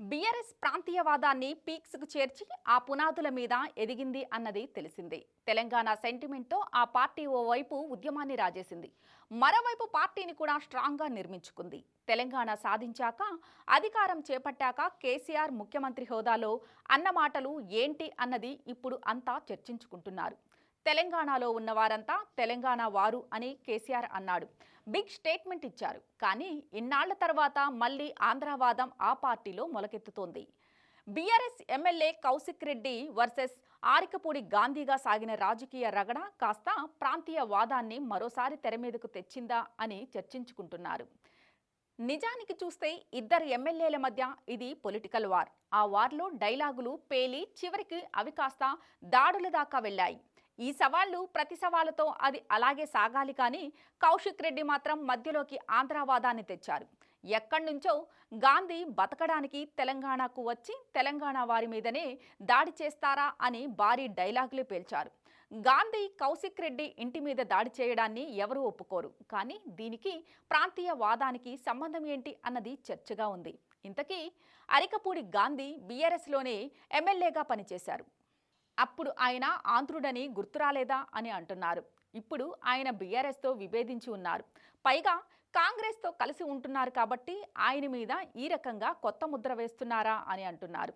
BRS ప్రాంతీయవాదాన్ని పీక్స్కు చేర్చి ఆ పునాదుల మీద ఎదిగింది అన్నది తెలిసిందే. తెలంగాణ సెంటిమెంట్తో ఆ పార్టీ ఓవైపు ఉద్యమాన్ని రాజేసింది. మరోవైపు పార్టీని కూడా స్ట్రాంగ్గా నిర్మించుకుంది. తెలంగాణ సాధించాక అధికారం చేపట్టాక కేసీఆర్ ముఖ్యమంత్రి హోదాలో అన్న మాటలు ఏంటి అన్నది ఇప్పుడు అంతా చర్చించుకుంటున్నారు. తెలంగాణలో ఉన్నవారంతా తెలంగాణ వారు అని కేసీఆర్ అన్నాడు. బిగ్ స్టేట్మెంట్ ఇచ్చారు. కానీ ఇన్నాళ్ళ తర్వాత మళ్ళీ ఆంధ్రవాదం ఆ పార్టీలో మొలకెత్తుతోంది. BRS MLA Kaushik Reddy versus Arikapudi గాంధీగా సాగిన రాజకీయ రగడ కాస్త ప్రాంతీయ వాదాన్ని మరోసారి తెర మీదకు తెచ్చిందా అని చర్చించుకుంటున్నారు. నిజానికి చూస్తే ఇద్దరు ఎమ్మెల్యేల మధ్య ఇది పొలిటికల్ వార్. ఆ వార్లో డైలాగులు పేలి చివరికి అవి కాస్త దాడుల దాకా వెళ్ళాయి. ఈ సవాళ్ళు ప్రతి సవాళ్ళతో అది అలాగే సాగాలి కానీ కౌశిక్ రెడ్డి మాత్రం మధ్యలోకి ఆంధ్రావాదాన్ని తెచ్చారు. ఎక్కడి నుంచో గాంధీ బతకడానికి తెలంగాణకు వచ్చి తెలంగాణ వారి మీదనే దాడి చేస్తారా అని భారీ డైలాగులు పేల్చారు. గాంధీ కౌశిక్ రెడ్డి ఇంటి మీద దాడి చేయడాన్ని ఎవరూ ఒప్పుకోరు. కానీ దీనికి ప్రాంతీయ వాదానికి సంబంధం ఏంటి అన్నది చర్చగా ఉంది. ఇంతకీ అరికపూడి గాంధీ బీఆర్ఎస్లోనే ఎమ్మెల్యేగా పనిచేశారు. అప్పుడు ఆయన ఆంధ్రుడని గుర్తురాలేదా అని అంటున్నారు. ఇప్పుడు ఆయన బీఆర్ఎస్తో విభేదించి ఉన్నారు. పైగా కాంగ్రెస్తో కలిసి ఉంటున్నారు కాబట్టి ఆయన మీద ఈ రకంగా కొత్త ముద్ర వేస్తున్నారా అని అంటున్నారు.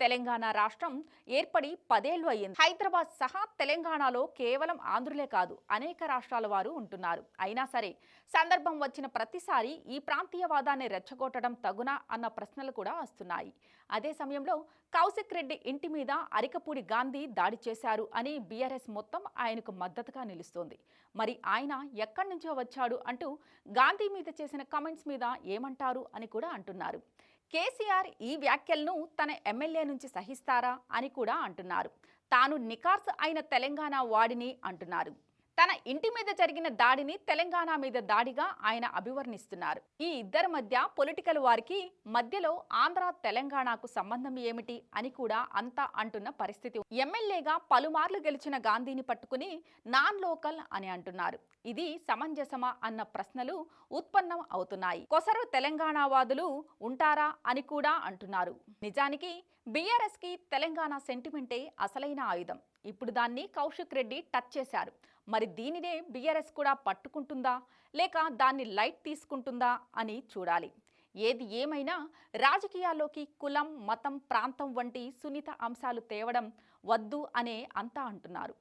తెలంగాణ రాష్ట్రం ఏర్పడి పదేళ్ళు అయ్యింది. హైదరాబాద్ సహా తెలంగాణలో కేవలం ఆంధ్రులే కాదు అనేక రాష్ట్రాల వారు ఉంటున్నారు. అయినా సరే సందర్భం వచ్చిన ప్రతిసారి ఈ ప్రాంతీయవాదాన్ని రెచ్చగొట్టడం తగునా అన్న ప్రశ్నలు కూడా వస్తున్నాయి. అదే సమయంలో కౌశిక్ రెడ్డి ఇంటి మీద అరికపూడి గాంధీ దాడి చేశారు అని బీఆర్ఎస్ మొత్తం ఆయనకు మద్దతుగా నిలుస్తోంది. మరి ఆయన ఎక్కడి నుంచో వచ్చాడు అంటూ గాంధీ మీద చేసిన కమెంట్స్ మీద ఏమంటారు అని కూడా అంటున్నారు. కేసీఆర్ ఈ వ్యాఖ్యలను తన ఎమ్మెల్యే నుంచి సహిస్తారా అని కూడా అంటున్నారు. తాను నికార్స్ అయిన తెలంగాణ వాడిని అంటున్నారు. తన ఇంటి మీద జరిగిన దాడిని తెలంగాణ మీద దాడిగా ఆయన అభివర్ణిస్తున్నారు. ఈ ఇద్దరి మధ్య పొలిటికల్ వారికి మధ్యలో ఆంధ్ర తెలంగాణకు సంబంధం ఏమిటి అని కూడా అంతా అంటున్న పరిస్థితి. ఎమ్మెల్యేగా పలుమార్లు గెలిచిన గాంధీని పట్టుకుని నాన్ లోకల్ అని అంటున్నారు. ఇది సమంజసమా అన్న ప్రశ్నలు ఉత్పన్నం అవుతున్నాయి. కొసరు తెలంగాణవాదులు ఉంటారా అని కూడా అంటున్నారు. నిజానికి బీఆర్ఎస్కి తెలంగాణ సెంటిమెంటే అసలైన ఆయుధం. ఇప్పుడు దాన్ని కౌశిక్ రెడ్డి టచ్ చేశారు. మరి దీనినే బీఆర్ఎస్ కూడా పట్టుకుంటుందా? లేక దాన్ని లైట్ తీసుకుంటుందా? అని చూడాలి. ఏది ఏమైనా రాజకీయాల్లోకి కులం మతం ప్రాంతం వంటి సున్నిత అంశాలు తేవడం వద్దు అనే అంతా అంటున్నారు.